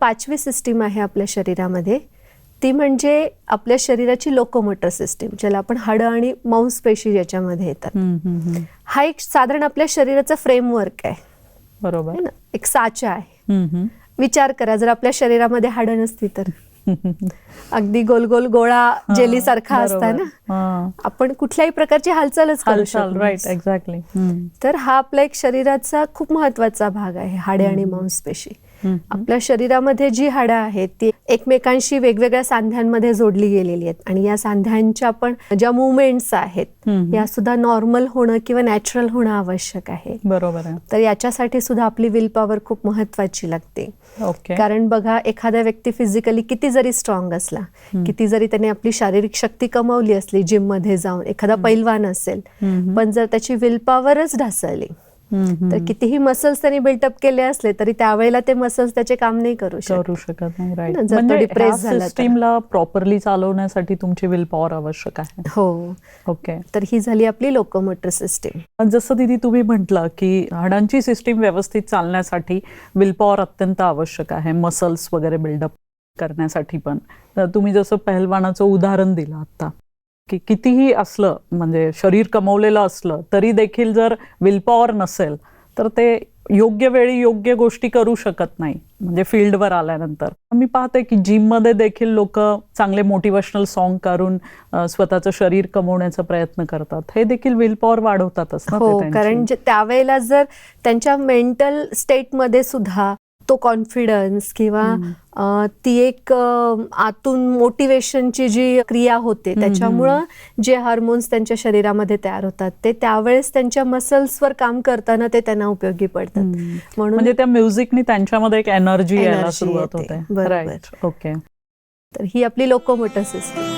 पाचवी सिस्टीम आहे आपल्या शरीरामध्ये. ती म्हणजे आपल्या शरीराची लोकोमोटर सिस्टीम ज्याला आपण हाडं आणि मांसपेशी ज्याच्यामध्ये येतात. हम्म, हम्म, हम्म. हा एक साधारण आपल्या शरीराचा फ्रेमवर्क आहे. बरोबर. ना? एक साचा आहे. विचार करा जर आपल्या शरीरामध्ये हाडं नसती तर. अगदी गोल गोल गोळा जेली सारखा असता. ना. आपण कुठल्याही प्रकारची हालचालच करू शकतो राईट एक्झॅक्टली तर हा आपला एक शरीराचा खूप महत्त्वाचा भाग आहे हाडे आणि मांसपेशी आपल्या शरीरामध्ये जी हाडं आहेत ती एकमेकांशी वेगवेगळ्या सांध्यांमध्ये जोडली गेलेली आहेत. आणि या सांध्यांच्या पण ज्या मुवमेंट्स आहेत. या सुद्धा नॉर्मल होणं किंवा नॅचरल होणं आवश्यक आहे. बरोबर तर याच्यासाठी सुद्धा आपली विल पॉवर खूप महत्वाची लागते. कारण बघा एखादा व्यक्ती फिजिकली किती जरी स्ट्रॉंग असला किती जरी त्याने आपली शारीरिक शक्ती कमावली असली जिममध्ये जाऊन एखादा पैलवान असेल. पण जर त्याची विल पॉवरच ढासळली. तर कितीही मसल्स त्यांनी बिल्टअप केले असले तरी त्यावेळेला ते मसल्स त्याचे काम नाही करू शकत. करू शकत नाही तो म्हणजे. सिस्टीमला प्रॉपरली चालवण्यासाठी तुमची विल पॉवर आवश्यक आहे. हो. ओके तर ही झाली आपली लोकोमोटर सिस्टीम जसं दिदी तुम्ही म्हटलं की हाडांची सिस्टीम व्यवस्थित चालण्यासाठी विल पॉवर अत्यंत आवश्यक आहे मसल्स वगैरे बिल्डअप करण्यासाठी पण. तुम्ही जसं पहलवानाचं उदाहरण दिलं आता की कितीही असलं म्हणजे शरीर कमवलेलं असलं तरी देखील जर विल पॉवर नसेल तर ते योग्य वेळी योग्य गोष्टी करू शकत नाही म्हणजे फील्डवर आल्यानंतर मी पाहते की जिममध्ये देखील लोक चांगले मोटिवेशनल सॉन्ग करून अ, स्वतःचं शरीर कमवण्याचा प्रयत्न करतात हे देखील विल पॉवर वाढवतातच हो. कारण त्यावेळेला जर त्यांच्या मेंटल स्टेटमध्ये सुद्धा तो कॉन्फिडन्स किंवा ती एक आतून मोटिवेशनची जी क्रिया होते त्याच्यामुळं जे हार्मोन्स त्यांच्या शरीरामध्ये तयार होतात ते त्यावेळेस त्यांच्या मसल्सवर काम करताना ते त्यांना उपयोगी पडतात. म्हणून म्हणजे त्या म्युझिकने त्यांच्यामध्ये एक एनर्जी सुरुवात. होते. ओके तर ही आपली लोकोमोटर सिस्टीम